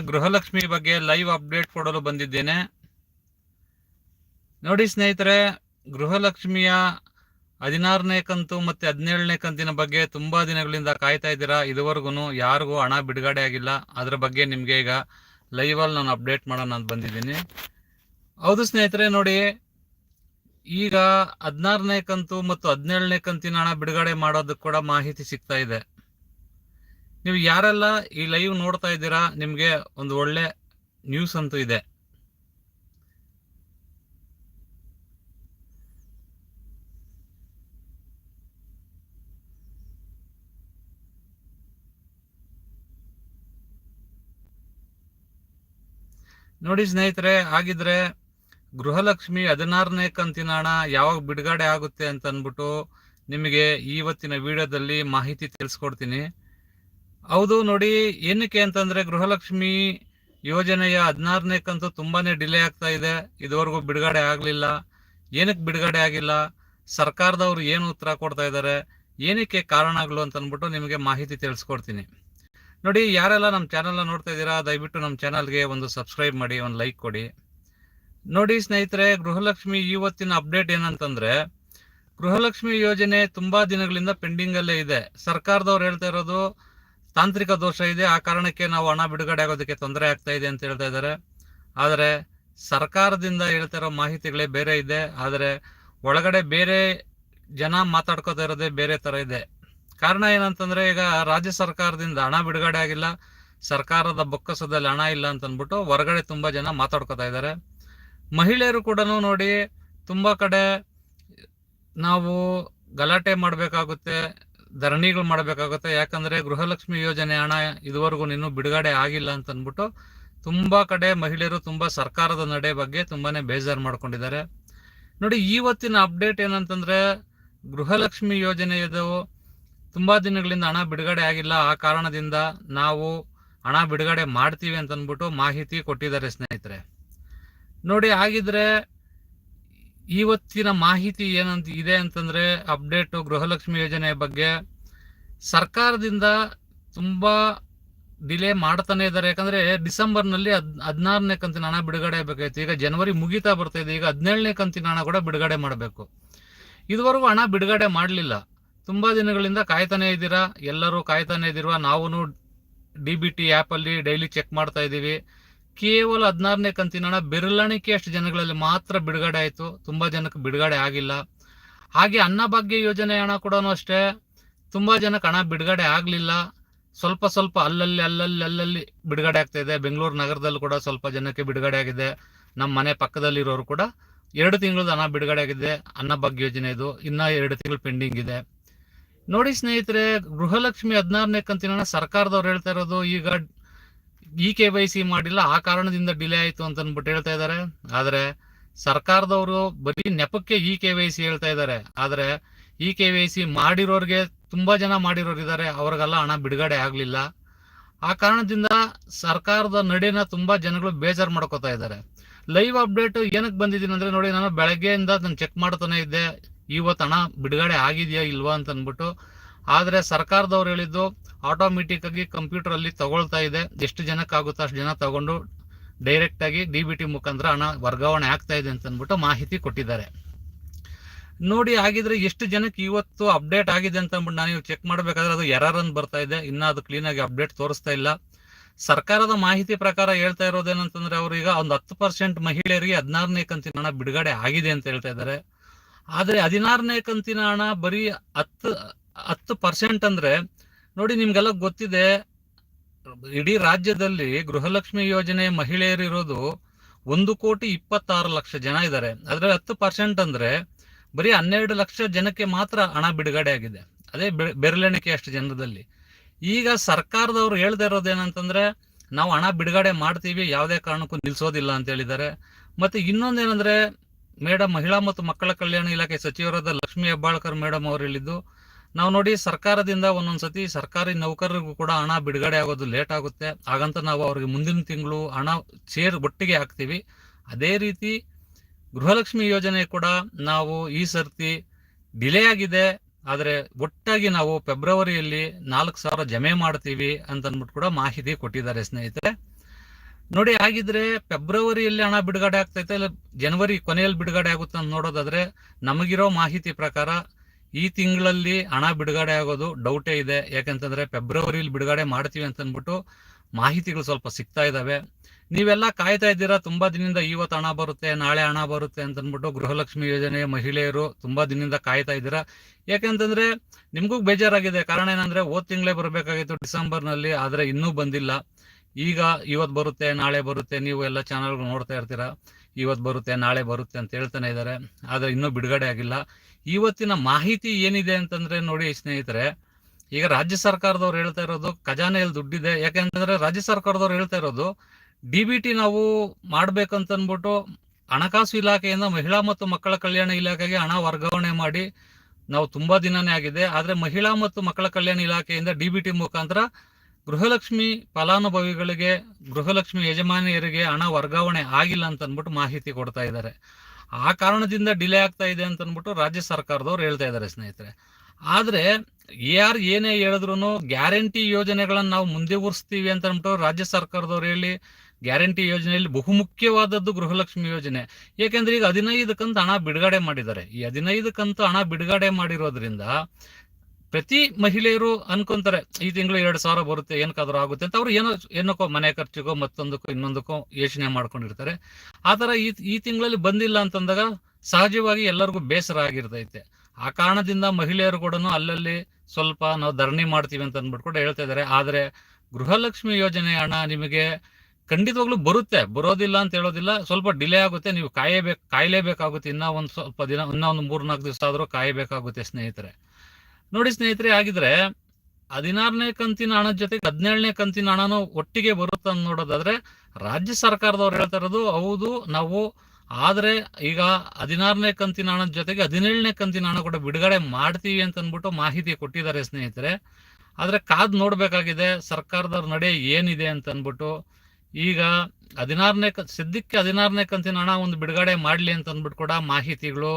ಗೃಹಲಕ್ಷ್ಮಿ ಬಗ್ಗೆ live update ಕೊಡಲು ಬಂದಿದ್ದೇನೆ. ನೋಡಿ ಸ್ನೇಹಿತರೆ, ಗೃಹಲಕ್ಷ್ಮಿಯ ಹದಿನಾರನೇ ಕಂತು ಮತ್ತೆ ಹದಿನೇಳನೇ ಕಂತಿನ ಬಗ್ಗೆ ತುಂಬಾ ದಿನಗಳಿಂದ ಕಾಯ್ತಾ ಇದ್ದೀರಾ? ಇದುವರೆಗೂ ಯಾರಿಗೂ ಹಣ ಬಿಡುಗಡೆ ಆಗಿಲ್ಲ. ಅದರ ಬಗ್ಗೆ ನಿಮಗೆ ಈಗ ಲೈವ್ ಅಲ್ಲಿ ನಾನು ಅಪ್ಡೇಟ್ ಮಾಡೋಣ ಅಂತ ಬಂದಿದ್ದೀನಿ. ಹೌದು ಸ್ನೇಹಿತರೆ, ನೋಡಿ, ಈಗ ಹದಿನಾರನೇ ಕಂತು ಮತ್ತು ಹದಿನೇಳನೇ ಕಂತಿನ ಹಣ ಬಿಡುಗಡೆ ಮಾಡೋದಕ್ಕೆ ಕೂಡ ಮಾಹಿತಿ ಸಿಗ್ತಾ ಇದೆ. ನೀವು ಯಾರೆಲ್ಲ ಈ ಲೈವ್ ನೋಡ್ತಾ ಇದ್ದೀರಾ, ನಿಮಗೆ ಒಂದು ಒಳ್ಳೆ ನ್ಯೂಸ್ ಅಂತೂ ಇದೆ. ನೋಡಿ ಸ್ನೇಹಿತರೆ, ಹಾಗಿದ್ರೆ ಗೃಹಲಕ್ಷ್ಮಿ ಹದಿನಾರನೇ ಕಂತಿನ ಹಣ ಯಾವಾಗ ಬಿಡುಗಡೆ ಆಗುತ್ತೆ ಅಂತ ಅಂದ್ಬಿಟ್ಟು ನಿಮಗೆ ಇವತ್ತಿನ ವಿಡಿಯೋದಲ್ಲಿ ಮಾಹಿತಿ ತಿಳಿಸ್ಕೊಡ್ತೀನಿ. ಹೌದು ನೋಡಿ, ಏನಕ್ಕೆ ಅಂತಂದ್ರೆ ಗೃಹಲಕ್ಷ್ಮಿ ಯೋಜನೆಯ ಹದಿನಾರನೇ ಕಂತು ತುಂಬಾನೇ ಡಿಲೇ ಆಗ್ತಾ ಇದೆ. ಇದುವರೆಗೂ ಬಿಡುಗಡೆ ಆಗಲಿಲ್ಲ. ಏನಕ್ಕೆ ಬಿಡುಗಡೆ ಆಗಿಲ್ಲ? ಸರ್ಕಾರದವರು ಏನು ಉತ್ತರ ಕೊಡ್ತಾ ಇದ್ದಾರೆ? ಏನಕ್ಕೆ ಕಾರಣಗಳು ಅಂತ ಅಂದ್ಬಿಟ್ಟು ನಿಮಗೆ ಮಾಹಿತಿ ತಿಳಿಸ್ಕೊಡ್ತೀನಿ. ನೋಡಿ, ಯಾರೆಲ್ಲ ನಮ್ಮ ಚಾನಲ್ನ ನೋಡ್ತಾ ಇದ್ದೀರಾ, ದಯವಿಟ್ಟು ನಮ್ಮ ಚಾನಲ್ಗೆ ಒಂದು ಸಬ್ಸ್ಕ್ರೈಬ್ ಮಾಡಿ, ಒಂದು ಲೈಕ್ ಕೊಡಿ. ನೋಡಿ ಸ್ನೇಹಿತರೆ, ಗೃಹಲಕ್ಷ್ಮಿ ಇವತ್ತಿನ ಅಪ್ಡೇಟ್ ಏನಂತಂದ್ರೆ, ಗೃಹಲಕ್ಷ್ಮಿ ಯೋಜನೆ ತುಂಬಾ ದಿನಗಳಿಂದ ಪೆಂಡಿಂಗ್ ಅಲ್ಲೇ ಇದೆ. ಸರ್ಕಾರದವ್ರು ಹೇಳ್ತಾ ಇರೋದು ತಾಂತ್ರಿಕ ದೋಷ ಇದೆ. ಆ ಕಾರಣಕ್ಕೆ ನಾವು ಹಣ ಬಿಡುಗಡೆ ಆಗೋದಕ್ಕೆ ತೊಂದರೆ ಆಗ್ತಾ ಇದೆ ಅಂತ ಹೇಳ್ತಾ ಇದ್ದಾರೆ. ಆದರೆ ಸರ್ಕಾರದಿಂದ ಹೇಳ್ತಾ ಇರೋ ಮಾಹಿತಿಗಳೇ ಬೇರೆ ಇದೆ. ಆದರೆ ಒಳಗಡೆ ಬೇರೆ ಜನ ಮಾತಾಡ್ಕೋತಾ ಇರೋದೇ ಬೇರೆ ಥರ ಇದೆ. ಕಾರಣ ಏನಂತಂದ್ರೆ ಈಗ ರಾಜ್ಯ ಸರ್ಕಾರದಿಂದ ಹಣ ಬಿಡುಗಡೆ ಆಗಿಲ್ಲ. ಸರ್ಕಾರದ ಬೊಕ್ಕಸದಲ್ಲಿ ಹಣ ಇಲ್ಲ ಅಂತ ಅಂದ್ಬಿಟ್ಟು ಹೊರಗಡೆ ತುಂಬಾ ಜನ ಮಾತಾಡ್ಕೋತಾ ಇದ್ದಾರೆ. ಮಹಿಳೆಯರು ಕೂಡ ನೋಡಿ ತುಂಬಾ ಕಡೆ ನಾವು ಗಲಾಟೆ ಮಾಡಬೇಕಾಗುತ್ತೆ. ಧರಣಿಗಳು ಮಾಡಬೇಕಾಗುತ್ತೆ. ಯಾಕಂದ್ರೆ ಗೃಹಲಕ್ಷ್ಮಿ ಯೋಜನೆ ಹಣ ಇದುವರೆಗೂ ಇನ್ನೂ ಬಿಡುಗಡೆ ಆಗಿಲ್ಲ ಅಂತ ಅಂದ್ಬಿಟ್ಟು ತುಂಬಾ ಕಡೆ ಮಹಿಳೆಯರು ತುಂಬಾ ಸರ್ಕಾರದ ನಡೆ ಬಗ್ಗೆ ತುಂಬಾನೇ ಬೇಜಾರು ಮಾಡ್ಕೊಂಡಿದ್ದಾರೆ. ನೋಡಿ ಇವತ್ತಿನ ಅಪ್ಡೇಟ್ ಏನಂತಂದ್ರೆ ಗೃಹಲಕ್ಷ್ಮಿ ಯೋಜನೆ ಇದು ತುಂಬಾ ದಿನಗಳಿಂದ ಹಣ ಬಿಡುಗಡೆ ಆಗಿಲ್ಲ. ಆ ಕಾರಣದಿಂದ ನಾವು ಹಣ ಬಿಡುಗಡೆ ಮಾಡ್ತೀವಿ ಅಂತ ಅಂದ್ಬಿಟ್ಟು ಮಾಹಿತಿ ಕೊಟ್ಟಿದ್ದಾರೆ ಸ್ನೇಹಿತರೆ. ನೋಡಿ, ಹಾಗಿದ್ರೆ ಇವತ್ತಿನ ಮಾಹಿತಿ ಏನಂತ ಇದೆ ಅಂತಂದ್ರೆ ಅಪ್ಡೇಟ್ ಗೃಹಲಕ್ಷ್ಮಿ ಯೋಜನೆ ಬಗ್ಗೆ ಸರ್ಕಾರದಿಂದ ತುಂಬಾ ಡಿಲೇ ಮಾಡ್ತಾನೆ ಇದ್ದಾರೆ. ಯಾಕಂದ್ರೆ ಡಿಸೆಂಬರ್ನಲ್ಲಿ ಹದ್, ಹದಿನಾರನೇ ಕಂತಿನ ಹಣ ಬಿಡುಗಡೆ ಆಗಬೇಕಾಯ್ತು ಈಗ ಜನವರಿ ಮುಗಿತಾ ಬರ್ತಾ ಇದೆ. ಈಗ ಹದಿನೇಳನೇ ಕಂತಿನ ಹಣ ಕೂಡ ಬಿಡುಗಡೆ ಮಾಡಬೇಕು. ಇದುವರೆಗೂ ಹಣ ಬಿಡುಗಡೆ ಮಾಡಲಿಲ್ಲ. ತುಂಬಾ ದಿನಗಳಿಂದ ಕಾಯ್ತಾನೆ ಇದ್ದೀರಾ? ಎಲ್ಲರೂ ಕಾಯ್ತಾನೆ ಇದ್ದೀರುವ ನಾವು ಡಿ ಬಿ ಟಿ ಆ್ಯಪಲ್ಲಿ ಡೈಲಿ ಚೆಕ್ ಮಾಡ್ತಾ ಇದ್ದೀವಿ. ಕೇವಲ ಹದಿನಾರನೇ ಕಂತಿನ ಹಣ ಬೆರಳಿಕೆ ಅಷ್ಟು ಜನಗಳಲ್ಲಿ ಮಾತ್ರ ಬಿಡುಗಡೆ ಆಯಿತು. ತುಂಬಾ ಜನಕ್ಕೆ ಬಿಡುಗಡೆ ಆಗಿಲ್ಲ. ಹಾಗೆ ಅನ್ನಭಾಗ್ಯ ಯೋಜನೆ ಹಣ ಕೂಡ ಅಷ್ಟೇ ತುಂಬಾ ಜನಕ್ಕೆ ಹಣ ಬಿಡುಗಡೆ ಆಗಲಿಲ್ಲ. ಸ್ವಲ್ಪ ಸ್ವಲ್ಪ ಅಲ್ಲಲ್ಲಿ ಅಲ್ಲಲ್ಲಿ ಅಲ್ಲಲ್ಲಿ ಬಿಡುಗಡೆ ಆಗ್ತಾ ಇದೆ. ಬೆಂಗಳೂರು ನಗರದಲ್ಲಿ ಕೂಡ ಸ್ವಲ್ಪ ಜನಕ್ಕೆ ಬಿಡುಗಡೆ ಆಗಿದೆ. ನಮ್ಮ ಮನೆ ಪಕ್ಕದಲ್ಲಿರೋರು ಕೂಡ ಎರಡು ತಿಂಗಳದ ಹಣ ಬಿಡುಗಡೆ ಆಗಿದೆ. ಅನ್ನಭಾಗ್ಯ ಯೋಜನೆ ಇದು. ಇನ್ನ ಎರಡು ತಿಂಗಳು ಪೆಂಡಿಂಗ್ ಇದೆ. ನೋಡಿ ಸ್ನೇಹಿತರೆ, ಗೃಹಲಕ್ಷ್ಮಿ ಹದಿನಾರನೇ ಕಂತಿನ ಸರ್ಕಾರದವ್ರು ಹೇಳ್ತಾ ಇರೋದು, ಈಗ ಇ ಕೆ ವೈ ಸಿ ಮಾಡಿಲ್ಲ, ಆ ಕಾರಣದಿಂದ ಡಿಲೇ ಆಯಿತು ಅಂತ ಅಂದ್ಬಿಟ್ಟು ಹೇಳ್ತಾ ಇದ್ದಾರೆ. ಆದರೆ ಸರ್ಕಾರದವರು ಬರೀ ನೆಪಕ್ಕೆ ಇ ಕೆ ವೈ ಸಿ ಹೇಳ್ತಾ ಇದ್ದಾರೆ. ಆದರೆ ಇ ಕೆ ವೈ ಸಿ ಮಾಡಿರೋರಿಗೆ ತುಂಬಾ ಜನ ಮಾಡಿರೋರು ಇದ್ದಾರೆ, ಅವ್ರಿಗೆಲ್ಲ ಹಣ ಬಿಡುಗಡೆ ಆಗಲಿಲ್ಲ. ಆ ಕಾರಣದಿಂದ ಸರ್ಕಾರದ ನಡೆನ ತುಂಬಾ ಜನಗಳು ಬೇಜಾರು ಮಾಡ್ಕೋತಾ ಇದ್ದಾರೆ. ಲೈವ್ ಅಪ್ಡೇಟ್ ಏನಕ್ಕೆ ಬಂದಿದ್ದೀನಿ ಅಂದ್ರೆ ನೋಡಿ, ನಾನು ಬೆಳಗ್ಗೆಯಿಂದ ನಾನು ಚೆಕ್ ಮಾಡ್ತಾನೆ ಇದ್ದೆ, ಇವತ್ತು ಹಣ ಬಿಡುಗಡೆ ಆಗಿದೆಯಾ ಇಲ್ವಾ ಅಂತ ಅಂದ್ಬಿಟ್ಟು ಆದರೆ ಸರ್ಕಾರದವ್ರು ಹೇಳಿದ್ದು ಆಟೋಮೆಟಿಕ್ ಆಗಿ ಕಂಪ್ಯೂಟರ್ ಅಲ್ಲಿ ತಗೊಳ್ತಾ ಇದೆ. ಎಷ್ಟು ಜನಕ್ಕಾಗುತ್ತೋ ಅಷ್ಟು ಜನ ತಗೊಂಡು ಡೈರೆಕ್ಟ್ ಆಗಿ ಡಿ ಬಿ ಟಿ ಮುಖಾಂತರ ಹಣ ವರ್ಗಾವಣೆ ಆಗ್ತಾ ಇದೆ ಅಂತ ಮಾಹಿತಿ ಕೊಟ್ಟಿದ್ದಾರೆ. ನೋಡಿ, ಹಾಗಿದ್ರೆ ಎಷ್ಟು ಜನಕ್ಕೆ ಇವತ್ತು ಅಪ್ಡೇಟ್ ಆಗಿದೆ ಅಂತ ಅಂದ್ಬಿಟ್ಟು ನಾನು ಚೆಕ್ ಮಾಡಬೇಕಾದ್ರೆ ಅದು ಎರರ್ ಅಂತ ಬರ್ತಾ ಇದೆ. ಇನ್ನ ಅದು ಕ್ಲೀನ್ ಆಗಿ ಅಪ್ಡೇಟ್ ತೋರಿಸ್ತಾ ಇಲ್ಲ. ಸರ್ಕಾರದ ಮಾಹಿತಿ ಪ್ರಕಾರ ಹೇಳ್ತಾ ಇರೋದೇನಂತಂದ್ರೆ ಅವರು ಈಗ ಒಂದು ಹತ್ತು ಪರ್ಸೆಂಟ್ ಮಹಿಳೆಯರಿಗೆ ಹದಿನಾರನೇ ಕಂತಿನ ಹಣ ಬಿಡುಗಡೆ ಆಗಿದೆ ಅಂತ ಹೇಳ್ತಾ ಇದ್ದಾರೆ. ಆದರೆ ಹದಿನಾರನೇ ಕಂತಿನ ಹಣ ಬರೀ ಹತ್ತು ಹತ್ತು ಪರ್ಸೆಂಟ್ ಅಂದ್ರೆ ನೋಡಿ ನಿಮ್ಗೆಲ್ಲ ಗೊತ್ತಿದೆ, ಇಡೀ ರಾಜ್ಯದಲ್ಲಿ ಗೃಹಲಕ್ಷ್ಮಿ ಯೋಜನೆ ಮಹಿಳೆಯರು ಇರೋದು ಒಂದು ಕೋಟಿ ಇಪ್ಪತ್ತಾರು ಲಕ್ಷ ಜನ ಇದ್ದಾರೆ. ಅದರಲ್ಲಿ ಹತ್ತು ಪರ್ಸೆಂಟ್ ಅಂದ್ರೆ ಬರೀ ಹನ್ನೆರಡು ಲಕ್ಷ ಜನಕ್ಕೆ ಮಾತ್ರ ಹಣ ಬಿಡುಗಡೆ ಆಗಿದೆ. ಅದೇ ಬೆರಳೆಣಿಕೆ ಅಷ್ಟು ಜನದಲ್ಲಿ ಈಗ ಸರ್ಕಾರದವ್ರು ಹೇಳ್ದೇ ಇರೋದೇನಂತಂದ್ರೆ ನಾವು ಹಣ ಬಿಡುಗಡೆ ಮಾಡ್ತೀವಿ, ಯಾವುದೇ ಕಾರಣಕ್ಕೂ ನಿಲ್ಸೋದಿಲ್ಲ ಅಂತ ಹೇಳಿದ್ದಾರೆ. ಮತ್ತೆ ಇನ್ನೊಂದೇನಂದ್ರೆ ಮೇಡಮ್ ಮಹಿಳಾ ಮತ್ತು ಮಕ್ಕಳ ಕಲ್ಯಾಣ ಇಲಾಖೆ ಸಚಿವರಾದ ಲಕ್ಷ್ಮೀ ಹೆಬ್ಬಾಳ್ಕರ್ ಮೇಡಮ್ ಅವರು ಹೇಳಿದ್ದು ನಾವು ನೋಡಿ ಸರ್ಕಾರದಿಂದ ಒಂದೊಂದ್ಸತಿ ಸರ್ಕಾರಿ ನೌಕರರಿಗೂ ಕೂಡ ಹಣ ಬಿಡುಗಡೆ ಆಗೋದು ಲೇಟ್ ಆಗುತ್ತೆ. ಹಾಗಂತ ನಾವು ಅವ್ರಿಗೆ ಮುಂದಿನ ತಿಂಗಳು ಹಣ ಸೇರ್ ಒಟ್ಟಿಗೆ ಹಾಕ್ತೀವಿ. ಅದೇ ರೀತಿ ಗೃಹಲಕ್ಷ್ಮಿ ಯೋಜನೆ ಕೂಡ ನಾವು ಈ ಸರ್ತಿ ಡಿಲೇ ಆಗಿದೆ. ಆದರೆ ಒಟ್ಟಾಗಿ ನಾವು ಫೆಬ್ರವರಿಯಲ್ಲಿ ನಾಲ್ಕು ಸಾವಿರ ಜಮೆ ಮಾಡ್ತೀವಿ ಅಂತ ಅಂದ್ಬಿಟ್ಟು ಕೂಡ ಮಾಹಿತಿ ಕೊಟ್ಟಿದ್ದಾರೆ ಸ್ನೇಹಿತರೆ. ನೋಡಿ, ಹಾಗಿದ್ರೆ ಫೆಬ್ರವರಿಯಲ್ಲಿ ಹಣ ಬಿಡುಗಡೆ ಆಗ್ತೈತೆ ಇಲ್ಲ ಜನವರಿ ಕೊನೆಯಲ್ಲಿ ಬಿಡುಗಡೆ ಆಗುತ್ತೆ ಅಂತ ನೋಡೋದಾದ್ರೆ ನಮಗಿರೋ ಮಾಹಿತಿ ಪ್ರಕಾರ ಈ ತಿಂಗಳಲ್ಲಿ ಹಣ ಬಿಡುಗಡೆ ಆಗೋದು ಡೌಟೇ ಇದೆ. ಯಾಕಂತಂದ್ರೆ ಫೆಬ್ರವರಿಲಿ ಬಿಡುಗಡೆ ಮಾಡ್ತೀವಿ ಅಂತ ಅಂದ್ಬಿಟ್ಟು ಮಾಹಿತಿಗಳು ಸ್ವಲ್ಪ ಸಿಗ್ತಾ ಇದಾವೆ. ನೀವೆಲ್ಲ ಕಾಯ್ತಾ ಇದ್ದೀರಾ? ತುಂಬಾ ದಿನದಿಂದ ಇವತ್ತು ಹಣ ಬರುತ್ತೆ, ನಾಳೆ ಹಣ ಬರುತ್ತೆ ಅಂತ ಅಂದ್ಬಿಟ್ಟು ಗೃಹಲಕ್ಷ್ಮಿ ಯೋಜನೆ ಮಹಿಳೆಯರು ತುಂಬಾ ದಿನದಿಂದ ಕಾಯ್ತಾ ಇದ್ದೀರಾ? ಯಾಕಂತಂದ್ರೆ ನಿಮಗೂ ಬೇಜಾರಾಗಿದೆ. ಕಾರಣ ಏನಂದ್ರೆ ಹೋದ ತಿಂಗಳೇ ಬರಬೇಕಾಗಿತ್ತು ಡಿಸೆಂಬರ್ನಲ್ಲಿ, ಆದ್ರೆ ಇನ್ನೂ ಬಂದಿಲ್ಲ. ಈಗ ಇವತ್ತು ಬರುತ್ತೆ, ನಾಳೆ ಬರುತ್ತೆ, ನೀವು ಎಲ್ಲ ಚಾನಲ್ಗಳು ನೋಡ್ತಾ ಇರ್ತೀರಾ? ಇವತ್ತು ಬರುತ್ತೆ, ನಾಳೆ ಬರುತ್ತೆ ಅಂತ ಹೇಳ್ತಾನೆ ಇದ್ದಾರೆ. ಆದ್ರೆ ಇನ್ನೂ ಬಿಡುಗಡೆ ಆಗಿಲ್ಲ. ಇವತ್ತಿನ ಮಾಹಿತಿ ಏನಿದೆ ಅಂತಂದ್ರೆ ನೋಡಿ ಸ್ನೇಹಿತರೆ, ಈಗ ರಾಜ್ಯ ಸರ್ಕಾರದವ್ರು ಹೇಳ್ತಾ ಇರೋದು ಖಜಾನೆಯಲ್ಲಿ ದುಡ್ಡಿದೆ. ಯಾಕೆಂತಂದ್ರೆ ರಾಜ್ಯ ಸರ್ಕಾರದವ್ರು ಹೇಳ್ತಾ ಇರೋದು, ಡಿ ಬಿ ಟಿ ನಾವು ಮಾಡ್ಬೇಕಂತ ಅನ್ಬಿಟ್ಟು ಹಣಕಾಸು ಇಲಾಖೆಯಿಂದ ಮಹಿಳಾ ಮತ್ತು ಮಕ್ಕಳ ಕಲ್ಯಾಣ ಇಲಾಖೆಗೆ ಹಣ ವರ್ಗಾವಣೆ ಮಾಡಿ ನಾವು ತುಂಬಾ ದಿನನೇ ಆಗಿದೆ. ಆದ್ರೆ ಮಹಿಳಾ ಮತ್ತು ಮಕ್ಕಳ ಕಲ್ಯಾಣ ಇಲಾಖೆಯಿಂದ ಡಿ ಬಿ ಟಿ ಮುಖಾಂತರ ಗೃಹಲಕ್ಷ್ಮಿ ಫಲಾನುಭವಿಗಳಿಗೆ, ಗೃಹಲಕ್ಷ್ಮಿ ಯಜಮಾನಿಯರಿಗೆ ಹಣ ವರ್ಗಾವಣೆ ಆಗಿಲ್ಲ ಅಂತ ಮಾಹಿತಿ ಕೊಡ್ತಾ ಇದ್ದಾರೆ. ಆ ಕಾರಣದಿಂದ ಡಿಲೇ ಆಗ್ತಾ ಇದೆ ಅಂತ ಅಂದ್ಬಿಟ್ಟು ರಾಜ್ಯ ಸರ್ಕಾರದವ್ರು ಹೇಳ್ತಾ ಇದ್ದಾರೆ ಸ್ನೇಹಿತರೆ. ಆದ್ರೆ ಯಾರು ಏನೇ ಹೇಳಿದ್ರು ಗ್ಯಾರಂಟಿ ಯೋಜನೆಗಳನ್ನು ನಾವು ಮುಂದುವರಿಸ್ತೀವಿ ಅಂತ ಅಂದ್ಬಿಟ್ಟು ರಾಜ್ಯ ಸರ್ಕಾರದವ್ರು ಹೇಳಿ ಗ್ಯಾರಂಟಿ ಯೋಜನೆಯಲ್ಲಿ ಬಹುಮುಖ್ಯವಾದದ್ದು ಗೃಹಲಕ್ಷ್ಮಿ ಯೋಜನೆ. ಏಕೆಂದ್ರೆ ಈಗ ಹದಿನೈದು ಕಂತು ಹಣ ಬಿಡುಗಡೆ ಮಾಡಿದ್ದಾರೆ. ಈ ಹದಿನೈದು ಕಂತು ಹಣ ಬಿಡುಗಡೆ ಮಾಡಿರೋದ್ರಿಂದ ಪ್ರತಿ ಮಹಿಳೆಯರು ಅನ್ಕೊಂತಾರೆ, ಈ ತಿಂಗಳು ಎರಡ್ ಸಾವಿರ ಬರುತ್ತೆ, ಏನಕ್ಕಾದ್ರೂ ಆಗುತ್ತೆ ಅಂತ. ಅವ್ರು ಏನೋ, ಏನಕ್ಕೋ ಮನೆ ಖರ್ಚಿಗೋ ಮತ್ತೊಂದಕ್ಕೋ, ಇನ್ನೊಂದಕ್ಕೋ ಯೋಚನೆ ಮಾಡ್ಕೊಂಡಿರ್ತಾರೆ. ಆ ತರ ಈ ಈ ತಿಂಗಳಲ್ಲಿ ಬಂದಿಲ್ಲ ಅಂತಂದಾಗ ಸಹಜವಾಗಿ ಎಲ್ಲರಿಗೂ ಬೇಸರ ಆಗಿರ್ತೈತೆ. ಆ ಕಾರಣದಿಂದ ಮಹಿಳೆಯರು ಕೂಡ ಅಲ್ಲಲ್ಲಿ ಸ್ವಲ್ಪ ನಾವು ಧರಣಿ ಮಾಡ್ತೀವಿ ಅಂತ ಅಂದ್ಬಿಟ್ಟು ಕೂಡ ಹೇಳ್ತಾ ಇದ್ದಾರೆ. ಆದ್ರೆ ಗೃಹಲಕ್ಷ್ಮಿ ಯೋಜನೆ ಹಣ ನಿಮಗೆ ಖಂಡಿತವಾಗ್ಲೂ ಬರುತ್ತೆ. ಬರೋದಿಲ್ಲ ಅಂತ ಹೇಳೋದಿಲ್ಲ. ಸ್ವಲ್ಪ ಡಿಲೇ ಆಗುತ್ತೆ. ನೀವು ಕಾಯಬೇಕು, ಕಾಯಲೇಬೇಕಾಗುತ್ತೆ. ಇನ್ನೂ ಒಂದು ಸ್ವಲ್ಪ ದಿನ, ಇನ್ನೂ ಒಂದು ಮೂರ್ನಾಲ್ಕು ದಿವಸ ಆದ್ರೂ ಕಾಯಬೇಕಾಗುತ್ತೆ ಸ್ನೇಹಿತರೆ. ನೋಡಿ ಸ್ನೇಹಿತರೆ ಆಗಿದ್ರೆ ಹದಿನಾರನೇ ಕಂತಿನ ಹಣದ ಜೊತೆಗೆ ಹದಿನೇಳನೇ ಕಂತಿನ ಹಣನೂ ಒಟ್ಟಿಗೆ ಬರುತ್ತೆ ಅಂತ ನೋಡೋದಾದ್ರೆ, ರಾಜ್ಯ ಸರ್ಕಾರದವ್ರು ಹೇಳ್ತಾ ಇರೋದು, ಹೌದು, ನಾವು ಆದ್ರೆ ಈಗ ಹದಿನಾರನೇ ಕಂತಿನ ಹಣದ ಜೊತೆಗೆ ಹದಿನೇಳನೇ ಕಂತಿನ ಹಣ ಕೂಡ ಬಿಡುಗಡೆ ಮಾಡ್ತೀವಿ ಅಂತ ಅಂದ್ಬಿಟ್ಟು ಮಾಹಿತಿ ಕೊಟ್ಟಿದ್ದಾರೆ ಸ್ನೇಹಿತರೆ. ಆದ್ರೆ ಕಾದ್ ನೋಡ್ಬೇಕಾಗಿದೆ, ಸರ್ಕಾರದವ್ರ ನಡೆ ಏನಿದೆ ಅಂತ ಅಂದ್ಬಿಟ್ಟು ಈಗ ಹದಿನಾರನೇ ಸದ್ಯಕ್ಕೆ ಹದಿನಾರನೇ ಕಂತಿನ ಹಣ ಒಂದು ಬಿಡುಗಡೆ ಮಾಡ್ಲಿ ಅಂತ ಅಂದ್ಬಿಟ್ಟು ಕೂಡ ಮಾಹಿತಿಗಳು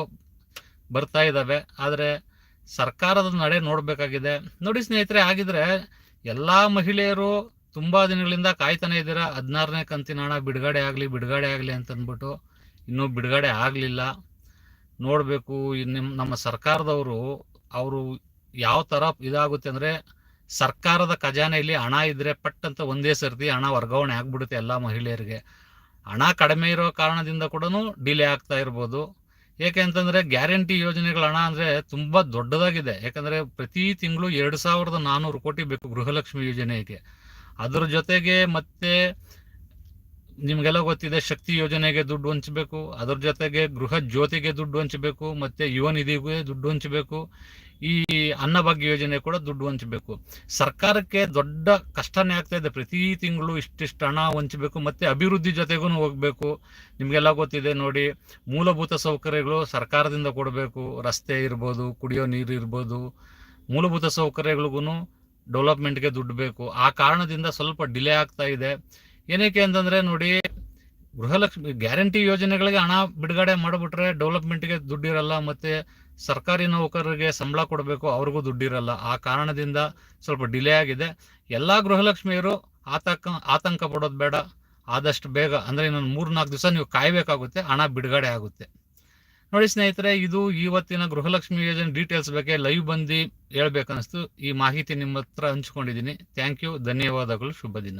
ಬರ್ತಾ ಇದಾವೆ. ಆದ್ರೆ ಸರ್ಕಾರದ ನಡೆ ನೋಡಬೇಕಾಗಿದೆ. ನೋಡಿ ಸ್ನೇಹಿತರೆ ಆಗಿದ್ರೆ ಎಲ್ಲ ಮಹಿಳೆಯರು ತುಂಬಾ ದಿನಗಳಿಂದ ಕಾಯ್ತಾನೆ ಇದ್ದೀರಾ? ಹದಿನಾರನೇ ಕಂತಿನ ಹಣ ಬಿಡುಗಡೆ ಆಗಲಿ ಬಿಡುಗಡೆ ಆಗಲಿ ಅಂತ ಅಂದ್ಬಿಟ್ಟು ಇನ್ನೂ ಬಿಡುಗಡೆ ಆಗಲಿಲ್ಲ. ನೋಡಬೇಕು ನಿಮ್ಮ ನಮ್ಮ ಸರ್ಕಾರದವರು ಅವರು ಯಾವ ಥರ ಇದಾಗುತ್ತೆ ಅಂದರೆ ಸರ್ಕಾರದ ಖಜಾನೆಯಲ್ಲಿ ಹಣ ಇದ್ದರೆ ಪಟ್ ಅಂತ ಒಂದೇ ಸರ್ತಿ ಹಣ ವರ್ಗಾವಣೆ ಆಗ್ಬಿಡುತ್ತೆ ಎಲ್ಲ ಮಹಿಳೆಯರಿಗೆ. ಹಣ ಕಡಿಮೆ ಇರೋ ಕಾರಣದಿಂದ ಕೂಡ ಡಿಲೇ ಆಗ್ತಾ ಇರ್ಬೋದು. ಏಕೆ ಅಂತಂದ್ರೆ ಗ್ಯಾರಂಟಿ ಯೋಜನೆಗಳ ಹಣ ಅಂದ್ರೆ ತುಂಬಾ ದೊಡ್ಡದಾಗಿದೆ. ಯಾಕಂದ್ರೆ ಪ್ರತಿ ತಿಂಗಳು ಎರಡು ಸಾವಿರದ ನಾನೂರು ಕೋಟಿ ಬೇಕು ಗೃಹಲಕ್ಷ್ಮಿ ಯೋಜನೆಗೆ. ಅದ್ರ ಜೊತೆಗೆ ಮತ್ತೆ ನಿಮ್ಗೆಲ್ಲ ಗೊತ್ತಿದೆ, ಶಕ್ತಿ ಯೋಜನೆಗೆ ದುಡ್ಡು ಹಂಚಬೇಕು. ಅದ್ರ ಜೊತೆಗೆ ಗೃಹ ಜ್ಯೋತಿಗೆ ದುಡ್ಡು ಹಂಚಬೇಕು, ಮತ್ತೆ ಯುವ ನಿಧಿಗೆ ದುಡ್ಡು ಹಂಚಬೇಕು. ಈ ಅನ್ನಭಾಗ್ಯ ಯೋಜನೆ ಕೂಡ ದುಡ್ಡು ಹಂಚಬೇಕು. ಸರ್ಕಾರಕ್ಕೆ ದೊಡ್ಡ ಕಷ್ಟನೇ ಆಗ್ತಾ ಇದೆ. ಪ್ರತಿ ತಿಂಗಳು ಇಷ್ಟಿಷ್ಟು ಹಣ ಹಂಚಬೇಕು, ಮತ್ತೆ ಅಭಿವೃದ್ಧಿ ಜೊತೆಗೂ ಹೋಗ್ಬೇಕು. ನಿಮ್ಗೆಲ್ಲ ಗೊತ್ತಿದೆ ನೋಡಿ, ಮೂಲಭೂತ ಸೌಕರ್ಯಗಳು ಸರ್ಕಾರದಿಂದ ಕೊಡಬೇಕು. ರಸ್ತೆ ಇರ್ಬೋದು, ಕುಡಿಯೋ ನೀರು ಇರ್ಬೋದು. ಮೂಲಭೂತ ಸೌಕರ್ಯಗಳಿಗೂ ಡೆವಲಪ್ಮೆಂಟ್ಗೆ ದುಡ್ಡು ಬೇಕು. ಆ ಕಾರಣದಿಂದ ಸ್ವಲ್ಪ ಡಿಲೇ ಆಗ್ತಾ ಇದೆ. ಏನಕ್ಕೆ ಅಂತಂದ್ರೆ ನೋಡಿ ಗೃಹಲಕ್ಷ್ಮಿ ಗ್ಯಾರಂಟಿ ಯೋಜನೆಗಳಿಗೆ ಹಣ ಬಿಡುಗಡೆ ಮಾಡಿಬಿಟ್ರೆ ಡೆವಲಪ್ಮೆಂಟ್ಗೆ ದುಡ್ಡಿರಲ್ಲ, ಮತ್ತೆ ಸರ್ಕಾರಿ ನೌಕರರಿಗೆ ಸಂಬಳ ಕೊಡಬೇಕು, ಅವ್ರಿಗೂ ದುಡ್ಡಿರಲ್ಲ. ಆ ಕಾರಣದಿಂದ ಸ್ವಲ್ಪ ಡಿಲೇ ಆಗಿದೆ. ಎಲ್ಲ ಗೃಹಲಕ್ಷ್ಮಿಯರು ಆತಂಕ ಆತಂಕ ಪಡೋದು ಬೇಡ. ಆದಷ್ಟು ಬೇಗ, ಅಂದರೆ ಇನ್ನೊಂದು ಮೂರು ನಾಲ್ಕು ದಿವಸ ನೀವು ಕಾಯಬೇಕಾಗುತ್ತೆ, ಹಣ ಬಿಡುಗಡೆ ಆಗುತ್ತೆ. ನೋಡಿ ಸ್ನೇಹಿತರೆ, ಇದು ಇವತ್ತಿನ ಗೃಹಲಕ್ಷ್ಮಿ ಯೋಜನೆ ಡೀಟೇಲ್ಸ್ ಬಗ್ಗೆ ಲೈವ್ ಬಂದು ಹೇಳ್ಬೇಕನ್ನಿಸ್ತು. ಈ ಮಾಹಿತಿ ನಿಮ್ಮ ಹತ್ರ ಹಂಚ್ಕೊಂಡಿದ್ದೀನಿ. ಥ್ಯಾಂಕ್ ಯು, ಧನ್ಯವಾದಗಳು, ಶುಭ ದಿನ.